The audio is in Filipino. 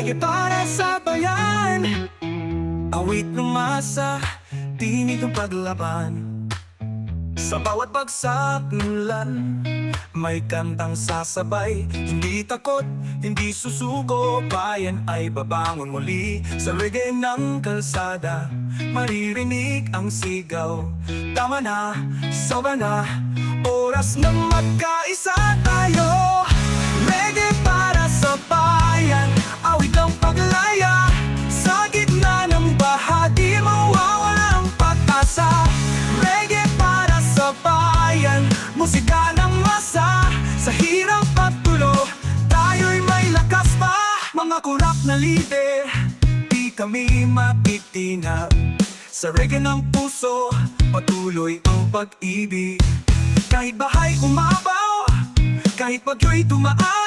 Reggae para sa bayan. Awit ng masa, tinig ng paglaban. Sa bawat bagsak ng lan May kantang sasabay. Hindi takot, hindi susuko Bayan ay babangon muli. Sa reggae ng kalsada Maririnig ang sigaw. Tama na, sobra na Oras na magkaisa tayo Mga kurap na lider Di kami mapitinag Sa reggae ng puso Patuloy ang pag-ibig. Kahit bahay umabaw Kahit bagyo'y tumaan